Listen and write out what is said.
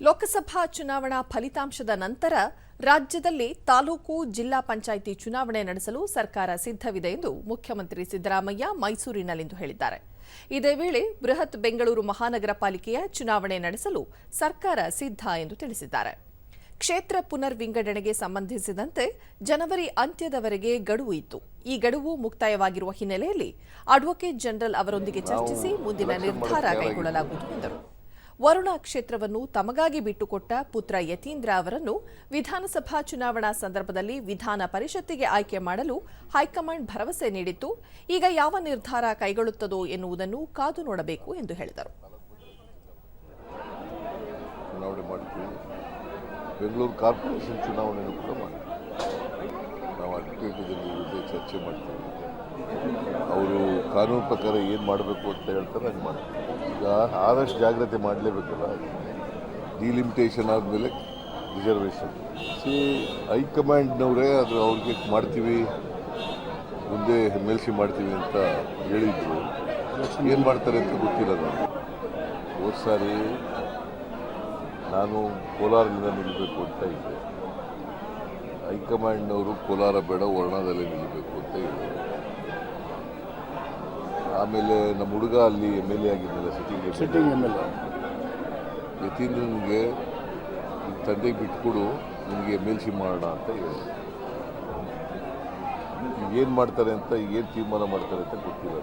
ಲೋಕಸಭಾ ಚುನಾವಣಾ ಫಲಿತಾಂಶದ ನಂತರ ರಾಜ್ಯದಲ್ಲಿ ತಾಲೂಕು ಜಿಲ್ಲಾ ಪಂಚಾಯಿತಿ ಚುನಾವಣೆ ನಡೆಸಲು ಸರ್ಕಾರ ಸಿದ್ಧವಿದೆ ಎಂದು ಮುಖ್ಯಮಂತ್ರಿ ಸಿದ್ದರಾಮಯ್ಯ ಮೈಸೂರಿನಲ್ಲಿಂದು ಹೇಳಿದ್ದಾರೆ. ಇದೇ ವೇಳೆ ಬೃಹತ್ ಬೆಂಗಳೂರು ಮಹಾನಗರ ಪಾಲಿಕೆಯ ಚುನಾವಣೆ ನಡೆಸಲು ಸರ್ಕಾರ ಸಿದ್ಧ ಎಂದು ತಿಳಿಸಿದ್ದಾರೆ. ಕ್ಷೇತ್ರ ಪುನರ್ ವಿಂಗಡಣೆಗೆ ಸಂಬಂಧಿಸಿದಂತೆ ಜನವರಿ ಅಂತ್ಯದವರೆಗೆ ಗಡುವು ಇತ್ತು. ಈ ಗಡುವು ಮುಕ್ತಾಯವಾಗಿರುವ ಹಿನ್ನೆಲೆಯಲ್ಲಿ ಅಡ್ವೊಕೇಟ್ ಜನರಲ್ ಅವರೊಂದಿಗೆ ಚರ್ಚಿಸಿ ಮುಂದಿನ ನಿರ್ಧಾರ ಕೈಗೊಳ್ಳಲಾಗುವುದು ಎಂದರು. ವರುಣಾ ಕ್ಷೇತ್ರವನ್ನು ತಮಗಾಗಿ ಬಿಟ್ಟುಕೊಟ್ಟ ಪುತ್ರ ಯತೀಂದ್ರ ಅವರನ್ನು ವಿಧಾನಸಭಾ ಚುನಾವಣಾ ಸಂದರ್ಭದಲ್ಲಿ ವಿಧಾನ ಪರಿಷತ್ತಿಗೆ ಆಯ್ಕೆ ಮಾಡಲು ಹೈಕಮಾಂಡ್ ಭರವಸೆ ನೀಡಿತ್ತು. ಈಗ ಯಾವ ನಿರ್ಧಾರ ಕೈಗೊಳ್ಳುತ್ತದೋ ಎನ್ನುವುದನ್ನು ಕಾದು ನೋಡಬೇಕು ಎಂದು ಹೇಳಿದರು. ಬೆಂಗಳೂರು ಕಾರ್ಪೊರೇಷನ್ ಚುನಾವಣೆಯನ್ನು ಕೂಡ ನಾವು ಜೊತೆ ಚರ್ಚೆ ಮಾಡ್ತೀವಿ. ಕಾನೂನು ಪ್ರಕಾರ ಏನು ಮಾಡಬೇಕು ಅಂತ ಹೇಳ್ತಾರೆ ಹಂಗೆ ಮಾಡ್ತೀನಿ ಈಗ ಆದಷ್ಟು ಜಾಗ್ರತೆ ಮಾಡಲೇಬೇಕಲ್ಲ. ಡಿಲಿಮಿಟೇಷನ್ ಆದಮೇಲೆ ರಿಸರ್ವೇಷನ್ ಸಿ ಹೈಕಮಾಂಡ್ನವರೇ ಅದು ಅವ್ರಿಗೆ ಮಾಡ್ತೀವಿ, ಮುಂದೆ ಎಂ ಮಾಡ್ತೀವಿ ಅಂತ ಹೇಳಿದ್ರು. ಏನು ಮಾಡ್ತಾರೆ ಅಂತ ಗೊತ್ತಿಲ್ಲ ನನಗೆ. ಹೋದ ಸಾರಿ ನಾನು ಕೋಲಾರದಿಂದ ನಿಲ್ಲಬೇಕು ಅಂತ ಇದ್ದೆ. ಹೈಕಮಾಂಡ್ನವರು ಕೋಲಾರ ಬೇಡ ವರ್ಣದಲ್ಲಿ ನಿಲ್ಲಬೇಕು ಅಂತ ಹೇಳಿದ್ರು ಆಮೇಲೆ ನಮ್ಮ ಹುಡುಗ ಅಲ್ಲಿ M L A ಆಗಿದ್ದಲ್ಲ sitting sitting M L A ಯತೀಂದ್ರನಿಗೆ ನಿಮ್ಮ ತಂದೆಗೆ ಬಿಟ್ಕೊಡು ನಿಮಗೆ ಎಂ ಎಲ್ ಸಿ ಮಾಡೋಣ ಅಂತ ಹೇಳಿ. ಏನು ಮಾಡ್ತಾರೆ ಅಂತ ಏನು ತೀರ್ಮಾನ ಮಾಡ್ತಾರೆ ಅಂತ ಗೊತ್ತಿಲ್ಲ.